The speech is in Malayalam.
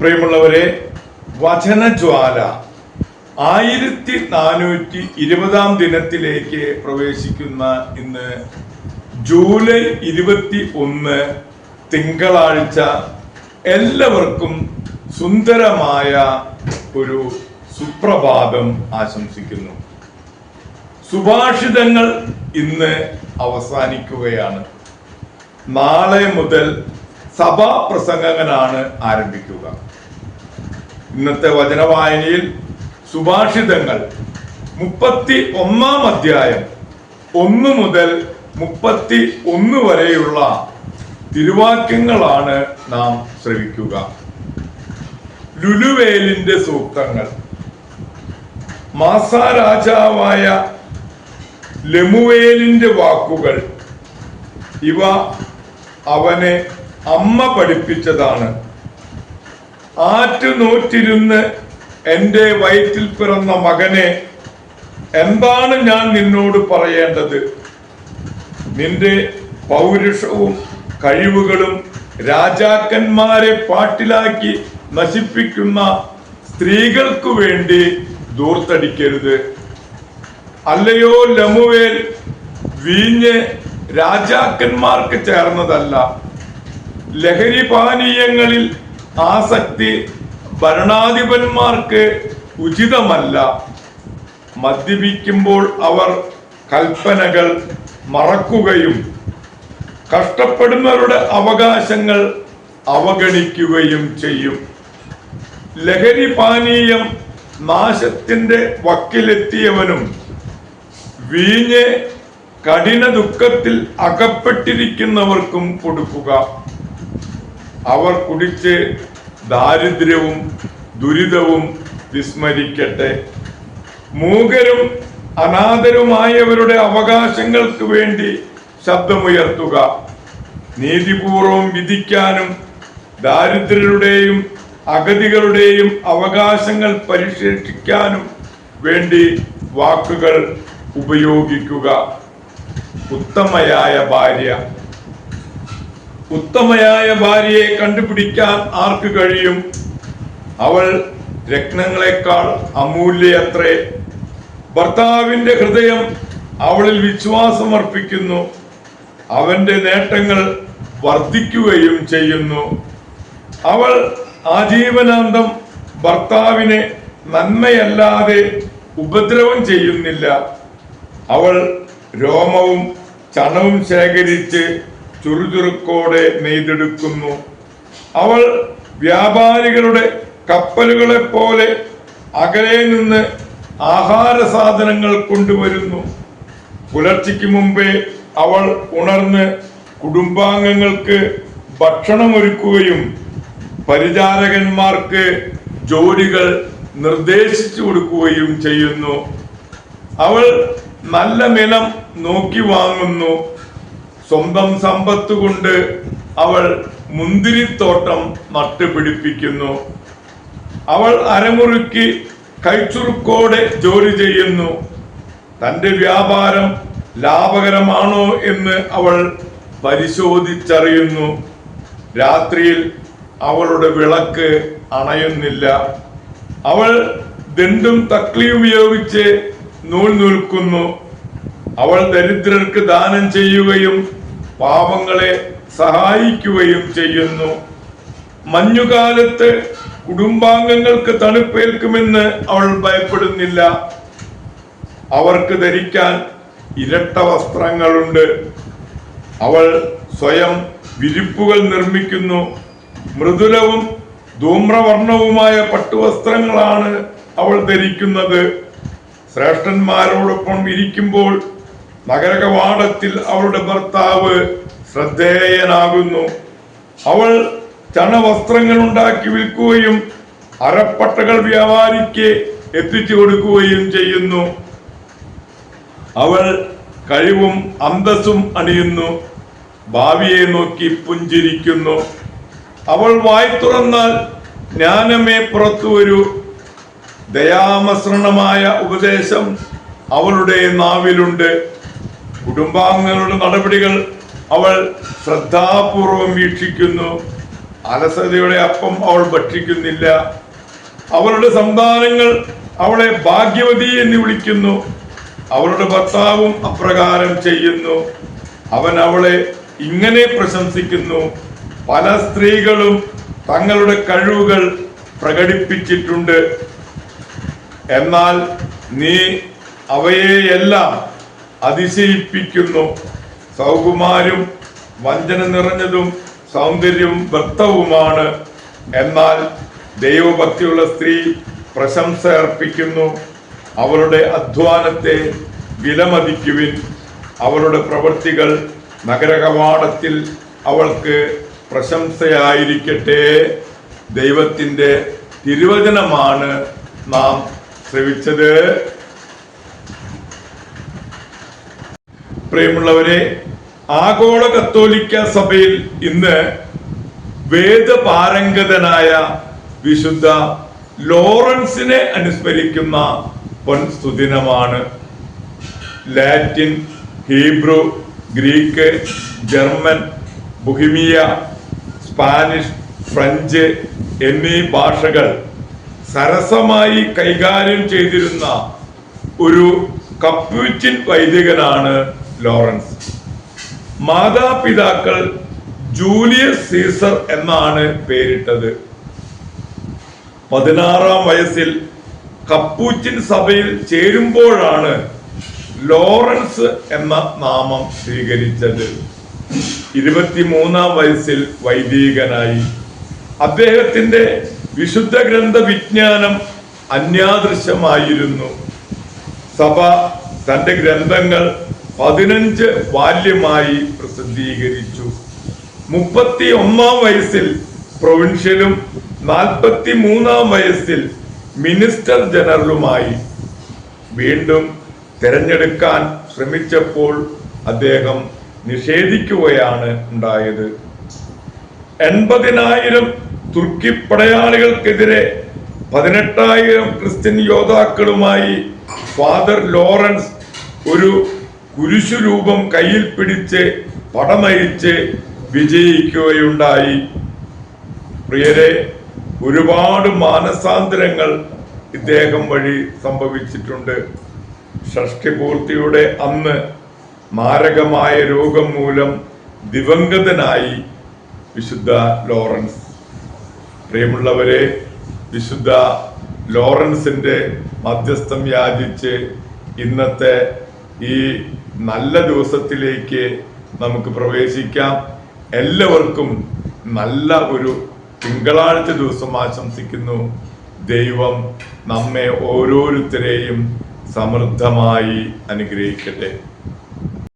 പ്രിയമുള്ളവരെ വചനജ്വാല ആയിരത്തി നാനൂറ്റി ഇരുപതാം ദിനത്തിലേക്ക് പ്രവേശിക്കുന്ന ഇന്ന് ജൂലൈ ഇരുപത്തി ഒന്ന് തിങ്കളാഴ്ച എല്ലാവർക്കും സുന്ദരമായ ഒരു സുപ്രഭാതം ആശംസിക്കുന്നു. സുഭാഷിതങ്ങൾ ഇന്ന് അവസാനിക്കുകയാണ്. നാളെ മുതൽ സഭാ പ്രസംഗങ്ങളാണ് ആരംഭിക്കുക. ഇന്നത്തെ വചനവായനയിൽ സുഭാഷിതങ്ങൾ മുപ്പത്തി ഒന്നാം അധ്യായം ഒന്ന് മുതൽ മുപ്പത്തി ഒന്ന് വരെയുള്ള തിരുവാക്യങ്ങളാണ് നാം ശ്രവിക്കുക. ലുലുവേലിന്റെ സൂക്തങ്ങൾ. മാസാരാജാവായ ലമുവേലിന്റെ വാക്കുകൾ. ഇവ അവനെ അമ്മ പഠിപ്പിച്ചതാണ്. ആറ്റുനൂറ്റിരുന്ന് എന്റെ വയറ്റിൽ പിറന്ന മകനെ എന്താണ് ഞാൻ നിന്നോട് പറയേണ്ടത്? നിന്റെ പൗരുഷവും കഴിവുകളും രാജാക്കന്മാരെ പാട്ടിലാക്കി നശിപ്പിക്കുന്ന സ്ത്രീകൾക്കു വേണ്ടി ദൂർത്തടിക്കരുത്. അല്ലയോ ലമുവേൽ വീഞ്ഞ് രാജാക്കന്മാർക്ക് ചേർന്നതല്ല. ലഹരി പാനീയങ്ങളിൽ ആസക്തി ഭരണാധിപന്മാർക്ക് ഉചിതമല്ല. മദ്യപിക്കുമ്പോൾ അവർ കൽപ്പനകൾ മറക്കുകയും കഷ്ടപ്പെടുന്നവരുടെ അവകാശങ്ങൾ അവഗണിക്കുകയും ചെയ്യും. ലഹരി പാനീയം നാശത്തിന്റെ വക്കിലെത്തിയവനും വീഞ്ഞ് കഠിന ദുഃഖത്തിൽ അകപ്പെട്ടിരിക്കുന്നവർക്കും കൊടുക്കുക. അവർ കുടിച്ച് ദാരിദ്ര്യവും ദുരിതവും വിസ്മരിക്കട്ടെ. മൂകരും അനാഥരുമായവരുടെ അവകാശങ്ങൾക്ക് വേണ്ടി ശബ്ദമുയർത്തുക. നീതിപൂർവം വിധിക്കാനും ദാരിദ്ര്യരുടെയും അഗതികളുടെയും അവകാശങ്ങൾ പരിരക്ഷിക്കാനും വേണ്ടി വാക്കുകൾ ഉപയോഗിക്കുക. ഉത്തമയായ ഭാര്യ. ഉത്തമയായ ഭാര്യയെ കണ്ടുപിടിക്കാൻ ആർക്ക് കഴിയും? അവൾ രത്നങ്ങളെക്കാൾ അമൂല്യത്രേ ഭർത്താവിന്റെ ഹൃദയം അവളിൽ വിശ്വാസം അർപ്പിക്കുന്നു അവന്റെ നേട്ടങ്ങൾ വർദ്ധിക്കുകയും ചെയ്യുന്നു. അവൾ ആജീവനാന്തം ഭർത്താവിനെ നന്മയല്ലാതെ ഉപദ്രവം ചെയ്യുന്നില്ല. അവൾ രോമവും ചണവും ശേഖരിച്ച് ചുറുചുറുക്കോടെ നെയ്തെടുക്കുന്നു. അവൾ വ്യാപാരികളുടെ കപ്പലുകളെ പോലെ അകലെ നിന്ന് ആഹാര സാധനങ്ങൾ കൊണ്ടുവരുന്നു. പുലർച്ചയ്ക്ക് മുമ്പേ അവൾ ഉണർന്ന് കുടുംബാംഗങ്ങൾക്ക് ഭക്ഷണമൊരുക്കുകയും പരിചാരകന്മാർക്ക് ജോലികൾ നിർദ്ദേശിച്ചു കൊടുക്കുകയും ചെയ്യുന്നു. അവൾ നല്ല നിലം നോക്കി വാങ്ങുന്നു. സ്വന്തം സമ്പത്ത് കൊണ്ട് അവൾ മുന്തിരിത്തോട്ടം നട്ടുപിടിപ്പിക്കുന്നു. അവൾ അരമുറുക്കി കൈച്ചുറുക്കോടെ ജോലി ചെയ്യുന്നു. തന്റെ വ്യാപാരം ലാഭകരമാണോ എന്ന് അവൾ പരിശോധിച്ചറിയുന്നു. രാത്രിയിൽ അവളുടെ വിളക്ക് അണയുന്നില്ല. അവൾ ദണ്ടും തക്ലിയും ഉപയോഗിച്ച് നൂൽ നിൽക്കുന്നു. അവൾ ദരിദ്രർക്ക് ദാനം ചെയ്യുകയും പാവങ്ങളെ സഹായിക്കുകയും ചെയ്യുന്നു. മഞ്ഞുകാലത്ത് കുടുംബാംഗങ്ങൾക്ക് തണുപ്പേൽക്കുമെന്ന് അവൾ ഭയപ്പെടുന്നില്ല. അവർക്ക് ധരിക്കാൻ ഇരട്ട വസ്ത്രങ്ങളുണ്ട്. അവൾ സ്വയം വിരിപ്പുകൾ നിർമ്മിക്കുന്നു. മൃദുലവും ധൂമ്രവർണവുമായ പട്ടുവസ്ത്രങ്ങളാണ് അവൾ ധരിക്കുന്നത്. ശ്രേഷ്ഠന്മാരോടൊപ്പം ഇരിക്കുമ്പോൾ നഗരകവാടത്തിൽ അവളുടെ ഭർത്താവ് ശ്രദ്ധേയനാകുന്നു. അവൾ ചണവസ്ത്രങ്ങൾ ഉണ്ടാക്കി വിൽക്കുകയും അരപ്പട്ടകൾ വ്യാപാരിക്ക് എത്തിച്ചു കൊടുക്കുകയും ചെയ്യുന്നു. അവൾ കഴിവും അന്തസ്സും അണിയുന്നു. ഭാവിയെ നോക്കി പുഞ്ചിരിക്കുന്നു. അവൾ വായി തുറന്നാൽ ജ്ഞാനമേ പുറത്തു വരൂ. ദയാമസൃണമായ ഉപദേശം അവളുടെ നാവിലുണ്ട്. കുടുംബാംഗങ്ങളുടെ നടപടികൾ അവൾ ശ്രദ്ധാപൂർവം വീക്ഷിക്കുന്നു. അലസതയുടെ അപ്പം അവൾ ഭക്ഷിക്കുന്നില്ല. അവളുടെ സന്താനങ്ങൾ അവളെ ഭാഗ്യവതി എന്ന് വിളിക്കുന്നു. അവളുടെ ഭർത്താവും അപ്രകാരം ചെയ്യുന്നു. അവൻ അവളെ ഇങ്ങനെ പ്രശംസിക്കുന്നു. പല സ്ത്രീകളും തങ്ങളുടെ കഴിവുകൾ പ്രകടിപ്പിച്ചിട്ടുണ്ട്. എന്നാൽ നീ അവയെയെല്ലാം അതിശയിപ്പിക്കുന്നു. സൗകുമാരും വഞ്ചന നിറഞ്ഞതും സൗന്ദര്യവും വ്യക്തവുമാണ്. എന്നാൽ ദൈവഭക്തിയുള്ള സ്ത്രീ പ്രശംസ അർപ്പിക്കുന്നു. അവളുടെ അധ്വാനത്തെ വിലമതിക്കുവിൻ. അവളുടെ പ്രവൃത്തികൾ നഗരകവാടത്തിൽ അവൾക്ക് പ്രശംസയായിരിക്കട്ടെ. ദൈവത്തിന്റെ തിരുവചനമാണ് നാം ശ്രവിച്ചത്. പ്രിയമുള്ളവരെ ആഗോള കത്തോലിക്ക സഭയിൽ ഇന്ന് വേദപാരംഗതനായ വിശുദ്ധ ലോറൻസിനെ അനുസ്മരിക്കുന്ന പൊൻസ്തുദിനമാണ് Latin Hebrew Greek German Bohemia Spanish French എന്നീ ഭാഷകൾ സരസമായി കൈകാര്യം ചെയ്തിരുന്ന ഒരു കപ്യൂച്ചിൻ വൈദികനാണ് ലോറൻസ്. മാതാപിതാക്കൾ ജൂലിയസ് സീസർ എന്നാണ് പേരിട്ടത്. പതിനാറാം വയസ്സിൽ കപ്പൂച്ചിൻ സഭയിൽ ചേരുമ്പോഴാണ് ലോറൻസ് എന്ന നാമം സ്വീകരിച്ചത്. ഇരുപത്തിമൂന്നാം വയസ്സിൽ വൈദികനായി. അദ്ദേഹത്തിന്റെ വിശുദ്ധ ഗ്രന്ഥ വിജ്ഞാനം അന്യാദൃശ്യമായിരുന്നു. സഭ തന്റെ ഗ്രന്ഥങ്ങൾ പതിനഞ്ച് വാല്യമായി പ്രസിദ്ധീകരിച്ചു. മുപ്പത്തി ഒന്നാം വയസ്സിൽ പ്രൊവിൻഷ്യലും നാൽപ്പത്തി മൂന്നാം വയസ്സിൽ മിനിസ്റ്റർ ജനറലുമായി വീണ്ടും തിരഞ്ഞെടുക്കാൻ ശ്രമിച്ചപ്പോൾ അദ്ദേഹം നിഷേധിക്കുകയാണ് ഉണ്ടായത്. എൺപതിനായിരം തുർക്കി പടയാളികൾക്കെതിരെ പതിനെട്ടായിരം ക്രിസ്ത്യൻ യോദ്ധാക്കളുമായി ഫാദർ ലോറൻസ് ഒരു കുരിശുരൂപം കയ്യിൽ പിടിച്ച് പടനയിച്ച് വിജയിക്കുകയുണ്ടായി. പ്രിയരെ ഒരുപാട് മാനസാന്തരങ്ങൾ ഇദ്ദേഹം വഴി സംഭവിച്ചിട്ടുണ്ട്. ഷഷ്ടിപൂർത്തിയുടെ അന്ന് മാരകമായ രോഗം മൂലം ദിവംഗതനായി വിശുദ്ധ ലോറൻസ്. പ്രിയമുള്ളവരെ വിശുദ്ധ ലോറൻസിന്റെ മധ്യസ്ഥം യാചിച്ച് ഇന്നത്തെ ഈ നല്ല ദിവസത്തിലേക്ക് നമുക്ക് പ്രവേശിക്കാം. എല്ലാവർക്കും നല്ല ഒരു തിങ്കളാഴ്ച ദിവസം ആശംസിക്കുന്നു. ദൈവം നമ്മെ ഓരോരുത്തരെയും സമൃദ്ധമായി അനുഗ്രഹിക്കട്ടെ.